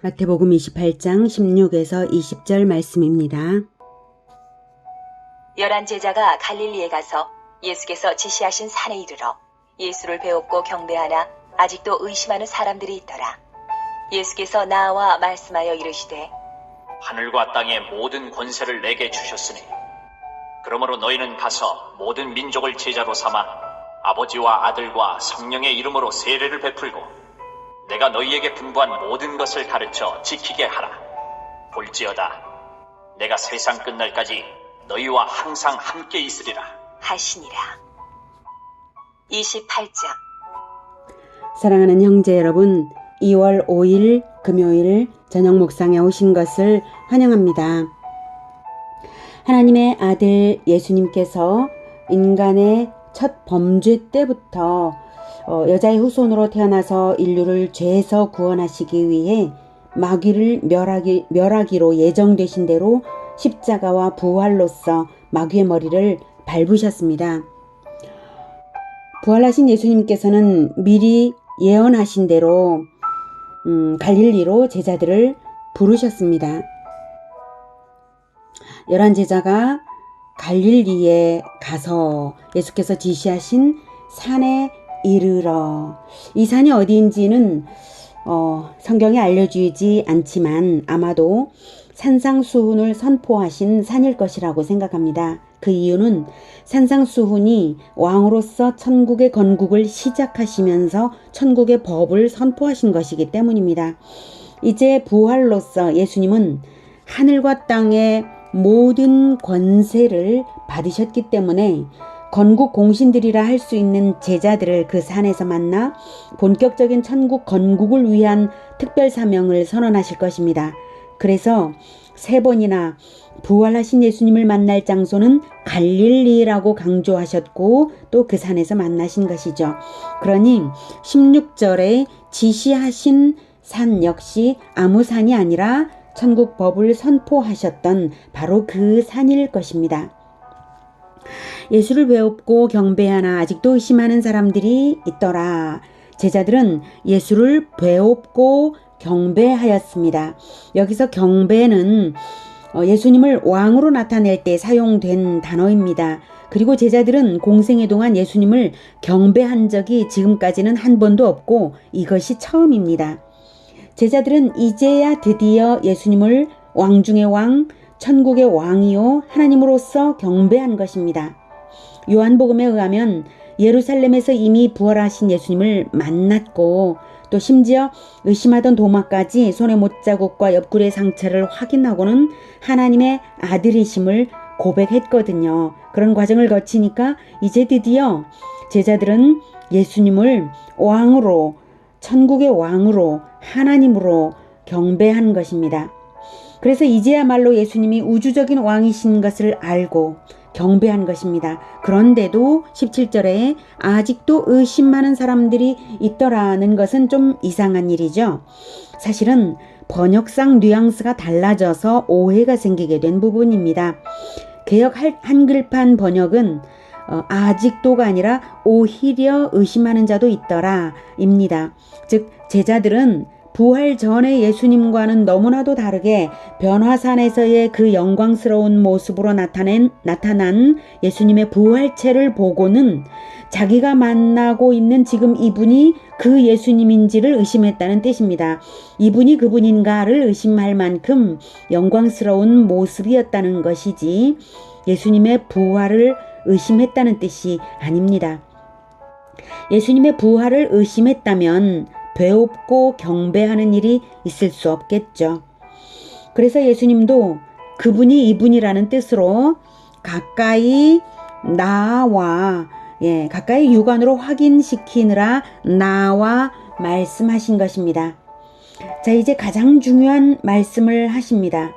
마태복음 28장 16에서 20절 말씀입니다. 열한 제자가 갈릴리에 가서 예수께서 지시하신 산에 이르러 예수를 배웁고 경배하나 아직도 의심하는 사람들이 있더라. 예수께서 나와 말씀하여 이르시되 하늘과 땅의 모든 권세를 내게 주셨으니 그러므로 너희는 가서 모든 민족을 제자로 삼아 아버지와 아들과 성령의 이름으로 세례를 베풀고 내가 너희에게 분부한 모든 것을 가르쳐 지키게 하라 볼지어다 내가 세상 끝날까지 너희와 항상 함께 있으리라 하시니라. 28장 사랑하는 형제 여러분, 2월 5일 금요일 저녁 목상에 오신 것을 환영합니다. 하나님의 아들 예수님께서 인간의 첫 범죄 때부터 어, 여자의 후손으로 태어나서 인류를 죄에서 구원하시기 위해 마귀를 멸하기, 멸하기로 예정되신 대로 십자가와 부활로서 마귀의 머리를 밟으셨습니다. 부활하신 예수님께서는 미리 예언하신 대로 음, 갈릴리로 제자들을 부르셨습니다. 열한 제자가 갈릴리에 가서 예수께서 지시하신 산에 이르러 이 산이 어디인지는 어, 성경에 알려주지 않지만 아마도 산상수훈을 선포하신 산일 것이라고 생각합니다. 그 이유는 산상수훈이 왕으로서 천국의 건국을 시작하시면서 천국의 법을 선포하신 것이기 때문입니다. 이제 부활로서 예수님은 하늘과 땅의 모든 권세를 받으셨기 때문에 건국 공신들이라 할 수 있는 제자들을 그 산에서 만나 본격적인 천국 건국을 위한 특별 사명을 선언하실 것입니다. 그래서 세 번이나 부활하신 예수님을 만날 장소는 갈릴리라고 강조하셨고 또 그 산에서 만나신 것이죠. 그러니 16절에 지시하신 산 역시 아무 산이 아니라 천국 법을 선포하셨던 바로 그 산일 것입니다. 예수를 배웁고 경배하나 아직도 의심하는 사람들이 있더라. 제자들은 예수를 배웁고 경배하였습니다. 여기서 경배는 어, 예수님을 왕으로 나타낼 때 사용된 단어입니다. 그리고 제자들은 공생애 동안 예수님을 경배한 적이 지금까지는 한 번도 없고 이것이 처음입니다. 제자들은 이제야 드디어 예수님을 왕 중의 왕, 천국의 왕이요 하나님으로서 경배한 것입니다. 요한복음에 의하면 예루살렘에서 이미 부활하신 예수님을 만났고 또 심지어 의심하던 도마까지 손의 못자국과 옆구리의 상처를 확인하고는 하나님의 아들이심을 고백했거든요. 그런 과정을 거치니까 이제 드디어 제자들은 예수님을 왕으로 천국의 왕으로 하나님으로 경배한 것입니다. 그래서 이제야말로 예수님이 우주적인 왕이신 것을 알고 경배한 것입니다. 그런데도 17절에 아직도 의심 많은 사람들이 있더라는 것은 좀 이상한 일이죠. 사실은 번역상 뉘앙스가 달라져서 오해가 생기게 된 부분입니다. 개혁 한글판 번역은 어, 아직도가 아니라 오히려 의심하는 자도 있더라 입니다. 즉 제자들은 부활 전의 예수님과는 너무나도 다르게 변화산에서의 그 영광스러운 모습으로 나타낸, 나타난 예수님의 부활체를 보고는 자기가 만나고 있는 지금 이분이 그 예수님인지를 의심했다는 뜻입니다. 이분이 그분인가를 의심할 만큼 영광스러운 모습이었다는 것이지 예수님의 부활을 의심했다는 뜻이 아닙니다. 예수님의 부활을 의심했다면 배웁고 경배하는 일이 있을 수 없겠죠. 그래서 예수님도 그분이 이분이라는 뜻으로 가까이 나와 예, 가까이 육안으로 확인시키느라 나와 말씀하신 것입니다. 자, 이제 가장 중요한 말씀을 하십니다.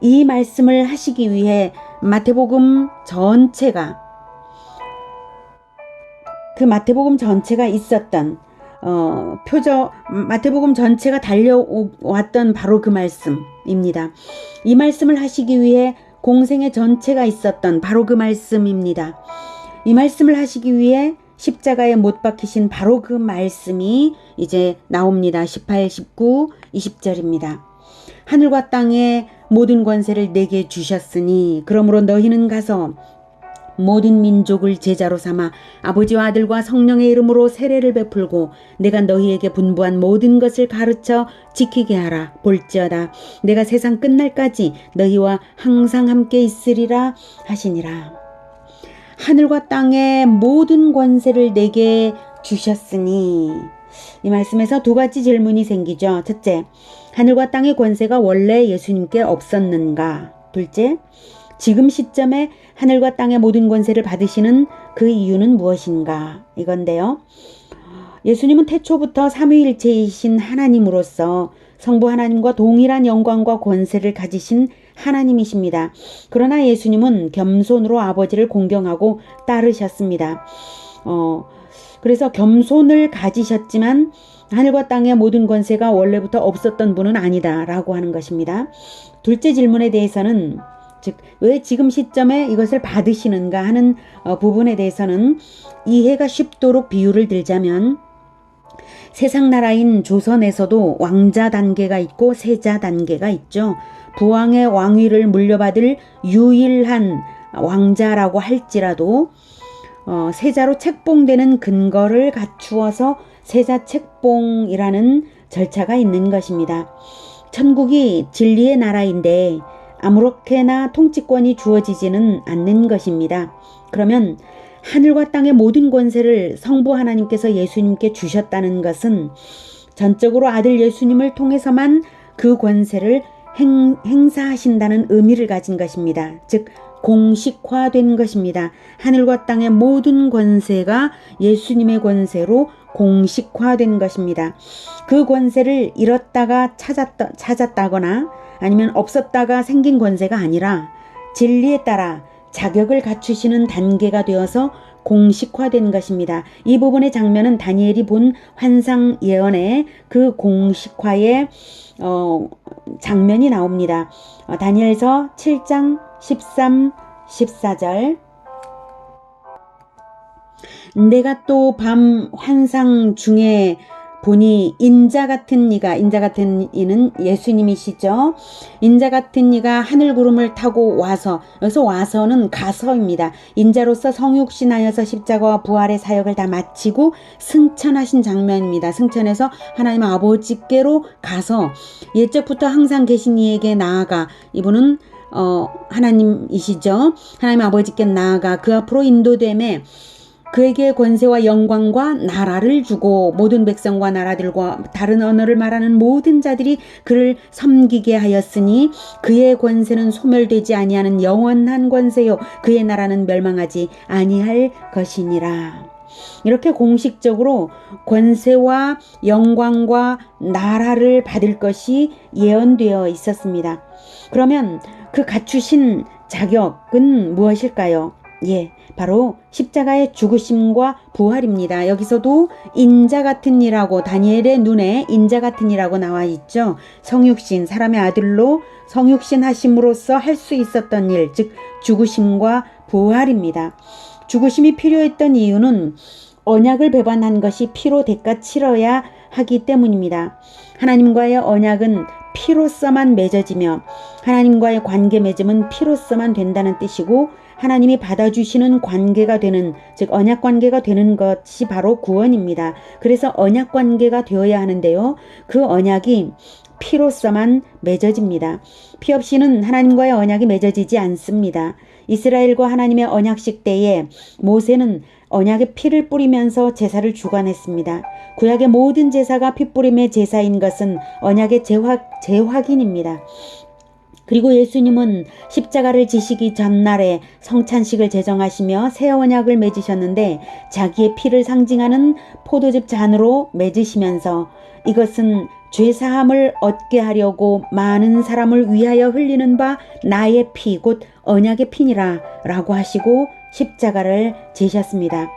이 말씀을 하시기 위해 마태복음 전체가 그 마태복음 전체가 있었던 어, 표저 마태복음 전체가 달려왔던 바로 그 말씀입니다. 이 말씀을 하시기 위해 공생의 전체가 있었던 바로 그 말씀입니다. 이 말씀을 하시기 위해 십자가에 못 박히신 바로 그 말씀이 이제 나옵니다. 18, 19, 20절입니다. 하늘과 땅의 모든 권세를 내게 주셨으니 그러므로 너희는 가서 모든 민족을 제자로 삼아 아버지와 아들과 성령의 이름으로 세례를 베풀고 내가 너희에게 분부한 모든 것을 가르쳐 지키게 하라. 볼지어다. 내가 세상 끝날까지 너희와 항상 함께 있으리라 하시니라. 하늘과 땅의 모든 권세를 내게 주셨으니. 이 말씀에서 두 가지 질문이 생기죠. 첫째 하늘과 땅의 권세가 원래 예수님께 없었는가? 둘째 지금 시점에 하늘과 땅의 모든 권세를 받으시는 그 이유는 무엇인가? 이건데요. 예수님은 태초부터 삼위일체이신 하나님으로서 성부 하나님과 동일한 영광과 권세를 가지신 하나님이십니다. 그러나 예수님은 겸손으로 아버지를 공경하고 따르셨습니다. 어, 그래서 겸손을 가지셨지만 하늘과 땅의 모든 권세가 원래부터 없었던 분은 아니다라고 하는 것입니다. 둘째 질문에 대해서는 즉, 왜 지금 시점에 이것을 받으시는가 하는 어, 부분에 대해서는 이해가 쉽도록 비유를 들자면 세상 나라인 조선에서도 왕자 단계가 있고 세자 단계가 있죠. 부왕의 왕위를 물려받을 유일한 왕자라고 할지라도 어, 세자로 책봉되는 근거를 갖추어서 세자 책봉이라는 절차가 있는 것입니다. 천국이 진리의 나라인데 아무렇게나 통치권이 주어지지는 않는 것입니다. 그러면 하늘과 땅의 모든 권세를 성부 하나님께서 예수님께 주셨다는 것은 전적으로 아들 예수님을 통해서만 그 권세를 행, 행사하신다는 의미를 가진 것입니다. 즉, 공식화된 것입니다. 하늘과 땅의 모든 권세가 예수님의 권세로 공식화된 것입니다. 그 권세를 잃었다가 찾았다, 찾았다거나 아니면 없었다가 생긴 권세가 아니라 진리에 따라 자격을 갖추시는 단계가 되어서 공식화된 것입니다. 이 부분의 장면은 다니엘이 본 환상 예언의 그 공식화의 어, 장면이 나옵니다. 어, 다니엘서 7장 13, 14절 내가 또 밤 환상 중에 보니 인자 같은 이가 인자 같은 이는 예수님이시죠. 인자 같은 이가 하늘 구름을 타고 와서 여기서 와서는 가서입니다. 인자로서 성육신하여서 십자가와 부활의 사역을 다 마치고 승천하신 장면입니다. 승천해서 하나님 아버지께로 가서 예적부터 항상 계신 이에게 나아가 이분은 어 하나님이시죠. 하나님 아버지께 나아가 그 앞으로 인도됨에 그에게 권세와 영광과 나라를 주고 모든 백성과 나라들과 다른 언어를 말하는 모든 자들이 그를 섬기게 하였으니 그의 권세는 소멸되지 아니하는 영원한 권세요 그의 나라는 멸망하지 아니할 것이니라. 이렇게 공식적으로 권세와 영광과 나라를 받을 것이 예언되어 있었습니다. 그러면 그 갖추신 자격은 무엇일까요? 예, 바로 십자가의 죽으심과 부활입니다. 여기서도 인자 같은 이라고 다니엘의 눈에 인자 같은 이라고 나와 있죠. 성육신 사람의 아들로 성육신 하심으로써 할 수 있었던 일, 즉 죽으심과 부활입니다. 죽으심이 필요했던 이유는 언약을 배반한 것이 피로 대가 치러야 하기 때문입니다. 하나님과의 언약은 피로서만 맺어지며 하나님과의 관계 맺음은 피로서만 된다는 뜻이고 하나님이 받아주시는 관계가 되는 즉 언약 관계가 되는 것이 바로 구원입니다. 그래서 언약 관계가 되어야 하는데요. 그 언약이 피로서만 맺어집니다. 피 없이는 하나님과의 언약이 맺어지지 않습니다. 이스라엘과 하나님의 언약식 때에 모세는 언약의 피를 뿌리면서 제사를 주관했습니다. 구약의 모든 제사가 피 뿌림의 제사인 것은 언약의 재확, 재확인입니다. 그리고 예수님은 십자가를 지시기 전날에 성찬식을 제정하시며 새 언약을 맺으셨는데 자기의 피를 상징하는 포도즙 잔으로 맺으시면서 이것은 죄 사함을 얻게 하려고 많은 사람을 위하여 흘리는 바 나의 피 곧 언약의 피니라 라고 하시고 십자가를 지셨습니다.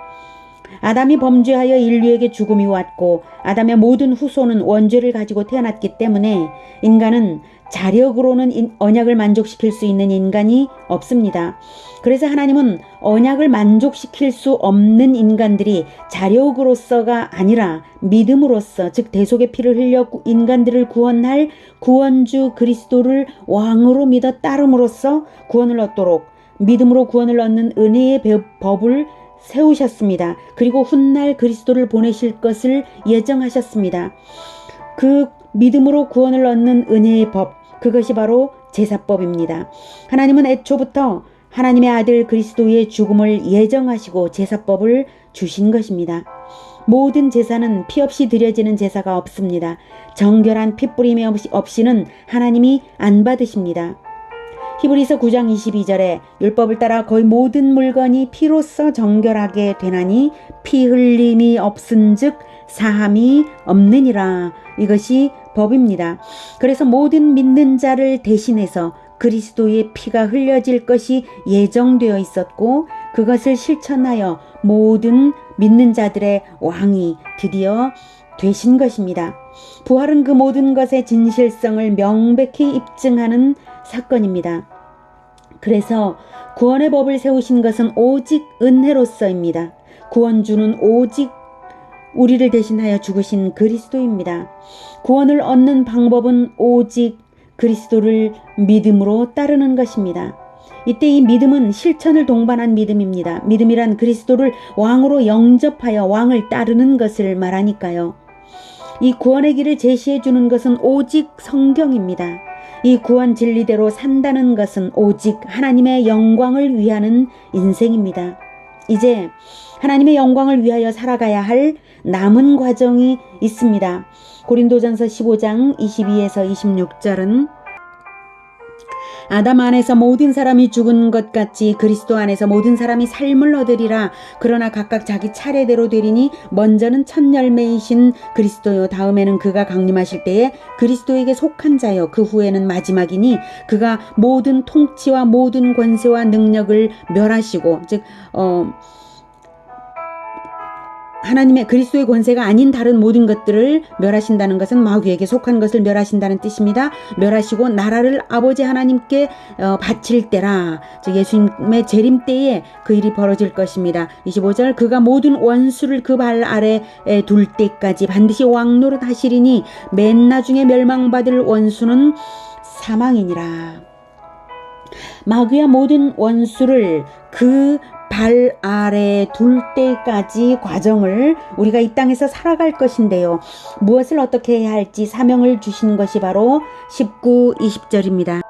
아담이 범죄하여 인류에게 죽음이 왔고 아담의 모든 후손은 원죄를 가지고 태어났기 때문에 인간은 자력으로는 인- 언약을 만족시킬 수 있는 인간이 없습니다. 그래서 하나님은 언약을 만족시킬 수 없는 인간들이 자력으로서가 아니라 믿음으로써 즉 대속의 피를 흘려 구- 인간들을 구원할 구원주 그리스도를 왕으로 믿어 따름으로써 구원을 얻도록 믿음으로 구원을 얻는 은혜의 배- 법을 세우셨습니다. 그리고 훗날 그리스도를 보내실 것을 예정하셨습니다. 그 믿음으로 구원을 얻는 은혜의 법, 그것이 바로 제사법입니다. 하나님은 애초부터 하나님의 아들 그리스도의 죽음을 예정하시고 제사법을 주신 것입니다. 모든 제사는 피 없이 드려지는 제사가 없습니다. 정결한 핏뿌림이 없이- 없이는 하나님이 안 받으십니다. 히브리서 9장 22절에 율법을 따라 거의 모든 물건이 피로써 정결하게 되나니 피 흘림이 없은즉 사함이 없느니라. 이것이 법입니다. 그래서 모든 믿는 자를 대신해서 그리스도의 피가 흘려질 것이 예정되어 있었고 그것을 실천하여 모든 믿는 자들의 왕이 드디어 되신 것입니다. 부활은 그 모든 것의 진실성을 명백히 입증하는 사건입니다. 그래서 구원의 법을 세우신 것은 오직 은혜로서입니다. 구원주는 오직 우리를 대신하여 죽으신 그리스도입니다. 구원을 얻는 방법은 오직 그리스도를 믿음으로 따르는 것입니다. 이때 이 믿음은 실천을 동반한 믿음입니다. 믿음이란 그리스도를 왕으로 영접하여 왕을 따르는 것을 말하니까요. 이 구원의 길을 제시해 주는 것은 오직 성경입니다. 이 구원 진리대로 산다는 것은 오직 하나님의 영광을 위하는 인생입니다. 이제 하나님의 영광을 위하여 살아가야 할 남은 과정이 있습니다. 고린도전서 15장 22에서 26절은 아담 안에서 모든 사람이 죽은 것 같이 그리스도 안에서 모든 사람이 삶을 얻으리라. 그러나 각각 자기 차례대로 되리니 먼저는 첫 열매이신 그리스도요. 다음에는 그가 강림하실 때에 그리스도에게 속한 자요. 그 후에는 마지막이니 그가 모든 통치와 모든 권세와 능력을 멸하시고 즉 어. 하나님의 그리스도의 권세가 아닌 다른 모든 것들을 멸하신다는 것은 마귀에게 속한 것을 멸하신다는 뜻입니다. 멸하시고 나라를 아버지 하나님께 어, 바칠 때라. 즉 예수님의 재림 때에 그 일이 벌어질 것입니다. 25절 그가 모든 원수를 그 발 아래에 둘 때까지 반드시 왕노릇 하시리니 맨 나중에 멸망받을 원수는 사망이니라. 마귀와 모든 원수를 그 발 아래 둘 때까지 과정을 우리가 이 땅에서 살아갈 것인데요. 무엇을 어떻게 해야 할지 사명을 주신 것이 바로 19, 20절입니다.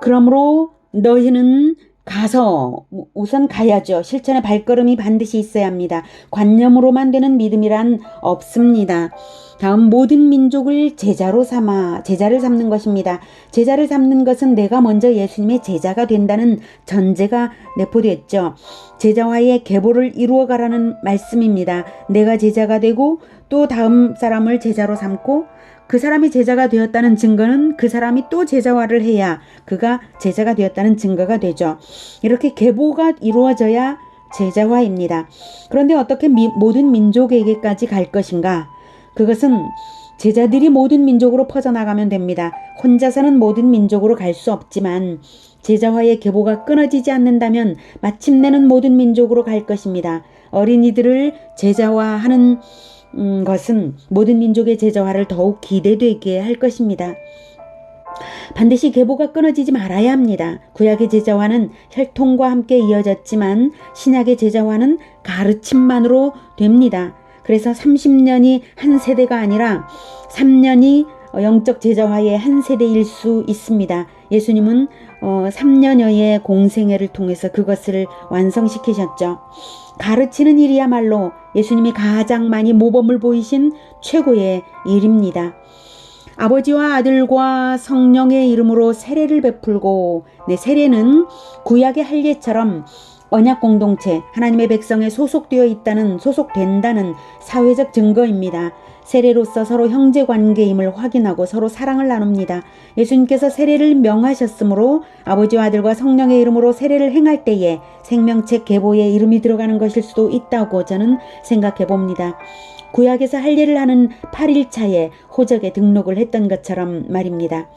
그러므로 너희는 가서 우선 가야죠. 실천의 발걸음이 반드시 있어야 합니다. 관념으로만 되는 믿음이란 없습니다. 다음 모든 민족을 제자로 삼아 제자를 삼는 것입니다. 제자를 삼는 것은 내가 먼저 예수님의 제자가 된다는 전제가 내포됐죠. 제자와의 계보를 이루어 가라는 말씀입니다. 내가 제자가 되고 또 다음 사람을 제자로 삼고 그 사람이 제자가 되었다는 증거는 그 사람이 또 제자화를 해야 그가 제자가 되었다는 증거가 되죠. 이렇게 계보가 이루어져야 제자화입니다. 그런데 어떻게 미, 모든 민족에게까지 갈 것인가? 그것은 제자들이 모든 민족으로 퍼져나가면 됩니다. 혼자서는 모든 민족으로 갈 수 없지만 제자화의 계보가 끊어지지 않는다면 마침내는 모든 민족으로 갈 것입니다. 어린이들을 제자화하는 음, 것은 모든 민족의 제자화를 더욱 기대되게 할 것입니다. 반드시 계보가 끊어지지 말아야 합니다. 구약의 제자화는 혈통과 함께 이어졌지만 신약의 제자화는 가르침만으로 됩니다. 그래서 30년이 한 세대가 아니라 3년이 영적 제자화의 한 세대일 수 있습니다. 예수님은 어, 3년여의 공생애를 통해서 그것을 완성시키셨죠. 가르치는 일이야말로 예수님이 가장 많이 모범을 보이신 최고의 일입니다. 아버지와 아들과 성령의 이름으로 세례를 베풀고 네, 세례는 구약의 할례처럼 언약 공동체 하나님의 백성에 소속되어 있다는 소속된다는 사회적 증거입니다. 세례로서 서로 형제 관계임을 확인하고 서로 사랑을 나눕니다. 예수님께서 세례를 명하셨으므로 아버지와 아들과 성령의 이름으로 세례를 행할 때에 생명책 계보에 이름이 들어가는 것일 수도 있다고 저는 생각해 봅니다. 구약에서 할례를 하는 8일차에 호적에 등록을 했던 것처럼 말입니다.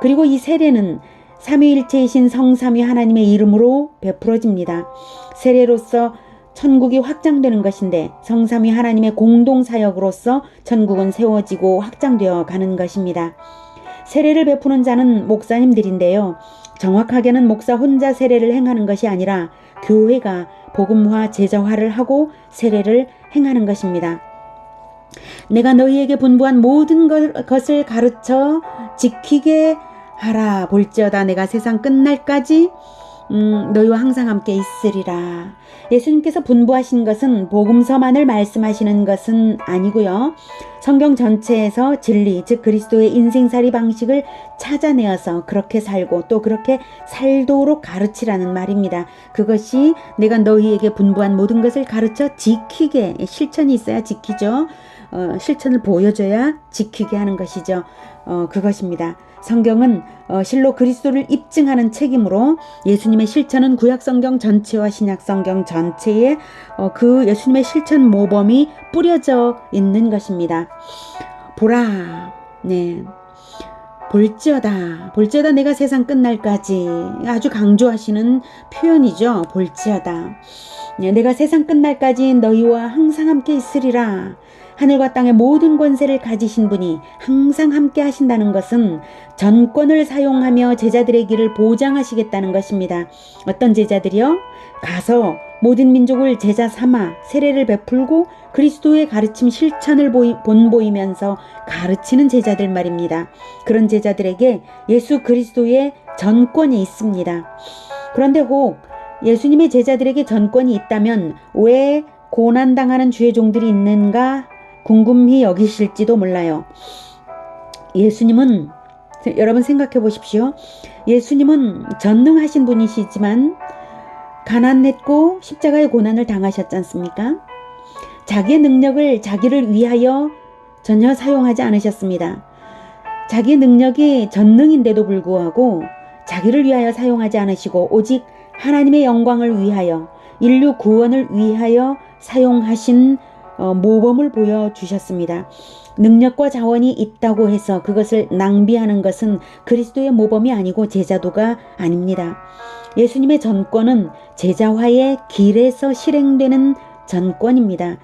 그리고 이 세례는 삼위일체이신 성삼위 하나님의 이름으로 베풀어집니다. 세례로서 천국이 확장되는 것인데 성삼위 하나님의 공동 사역으로서 천국은 세워지고 확장되어 가는 것입니다. 세례를 베푸는 자는 목사님들인데요. 정확하게는 목사 혼자 세례를 행하는 것이 아니라 교회가 복음화 제자화를 하고 세례를 행하는 것입니다. 내가 너희에게 분부한 모든 것- 것을 가르쳐 지키게 하라 볼지어다 내가 세상 끝날까지 음, 너희와 항상 함께 있으리라. 예수님께서 분부하신 것은 복음서만을 말씀하시는 것은 아니고요. 성경 전체에서 진리, 즉 그리스도의 인생살이 방식을 찾아내어서 그렇게 살고 또 그렇게 살도록 가르치라는 말입니다. 그것이 내가 너희에게 분부한 모든 것을 가르쳐 지키게 실천이 있어야 지키죠. 어, 실천을 보여줘야 지키게 하는 것이죠. 어, 그것입니다. 성경은 어, 실로 그리스도를 입증하는 책이므로 예수님의 실천은 구약 성경 전체와 신약 성경 전체에 어, 그 예수님의 실천 모범이 뿌려져 있는 것입니다. 보라, 네. 볼지어다. 볼지어다 내가 세상 끝날까지 아주 강조하시는 표현이죠. 볼지어다. 네, 내가 세상 끝날까지 너희와 항상 함께 있으리라. 하늘과 땅의 모든 권세를 가지신 분이 항상 함께 하신다는 것은 전권을 사용하며 제자들의 길을 보장하시겠다는 것입니다. 어떤 제자들이요? 가서 모든 민족을 제자 삼아 세례를 베풀고 그리스도의 가르침 실천을 보이, 본보이면서 가르치는 제자들 말입니다. 그런 제자들에게 예수 그리스도의 전권이 있습니다. 그런데 혹 예수님의 제자들에게 전권이 있다면 왜 고난당하는 주의 종들이 있는가 궁금히 여기실지도 몰라요. 예수님은 여러분 생각해 보십시오. 예수님은 전능하신 분이시지만 가난했고 십자가의 고난을 당하셨지 않습니까? 자기의 능력을 자기를 위하여 전혀 사용하지 않으셨습니다. 자기의 능력이 전능인데도 불구하고 자기를 위하여 사용하지 않으시고 오직 하나님의 영광을 위하여 인류 구원을 위하여 사용하신 어, 모범을 보여주셨습니다. 능력과 자원이 있다고 해서 그것을 낭비하는 것은 그리스도의 모범이 아니고 제자도가 아닙니다. 예수님의 전권은 제자화의 길에서 실행되는 전권입니다.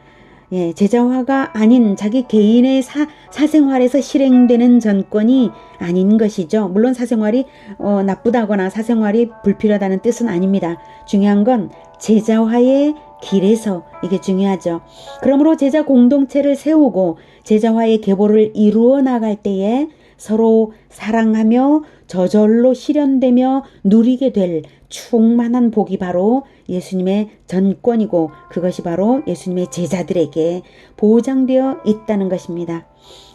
예, 제자화가 아닌 자기 개인의 사, 사생활에서 실행되는 전권이 아닌 것이죠. 물론 사생활이 어, 나쁘다거나 사생활이 불필요하다는 뜻은 아닙니다. 중요한 건 제자화의 길에서 이게 중요하죠. 그러므로 제자 공동체를 세우고 제자화의 계보를 이루어 나갈 때에 서로 사랑하며 저절로 실현되며 누리게 될 충만한 복이 바로 예수님의 전권이고 그것이 바로 예수님의 제자들에게 보장되어 있다는 것입니다.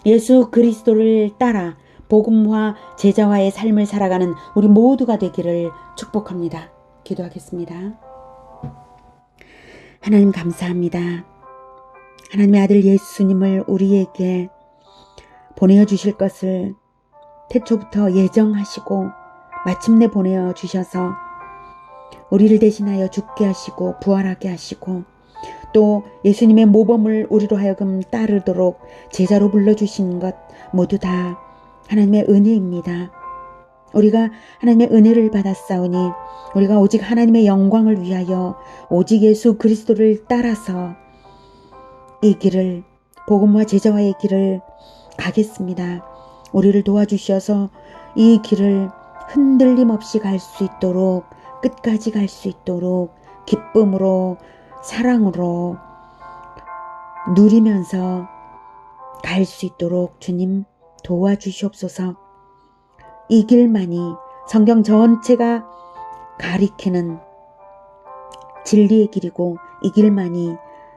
예수 그리스도를 따라 복음화 제자화의 삶을 살아가는 우리 모두가 되기를 축복합니다. 기도하겠습니다. 하나님 감사합니다. 하나님의 아들 예수님을 우리에게 보내어 주실 것을 태초부터 예정하시고 마침내 보내어 주셔서 우리를 대신하여 죽게 하시고 부활하게 하시고 또 예수님의 모범을 우리로 하여금 따르도록 제자로 불러주신 것 모두 다 하나님의 은혜입니다. 우리가 하나님의 은혜를 받았사오니 우리가 오직 하나님의 영광을 위하여 오직 예수 그리스도를 따라서 이 길을 복음과 제자와의 길을 가겠습니다. 우리를 도와주셔서 이 길을 흔들림 없이 갈 수 있도록 끝까지 갈 수 있도록 기쁨으로 사랑으로 누리면서 갈 수 있도록 주님 도와주시옵소서. 이 길만이 성경 전체가 가리키는 진리의 길이고 이 길만이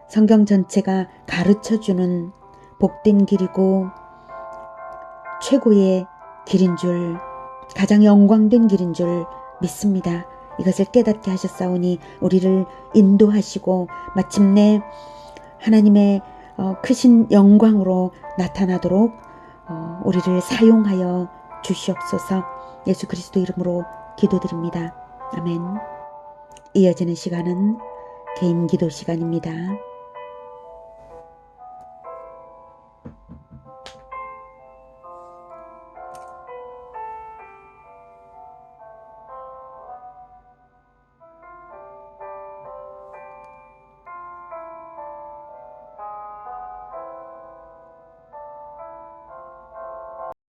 성경 전체가 가르쳐 주는 복된 길이고 최고의 길인 줄 가장 영광된 길인 줄 믿습니다. 이것을 깨닫게 하셨사오니 우리를 인도하시고 마침내 하나님의 어, 크신 영광으로 나타나도록 어, 우리를 사용하여 주시옵소서 예수 그리스도 이름으로 기도드립니다. 아멘. 이어지는 시간은 개인 기도 시간입니다.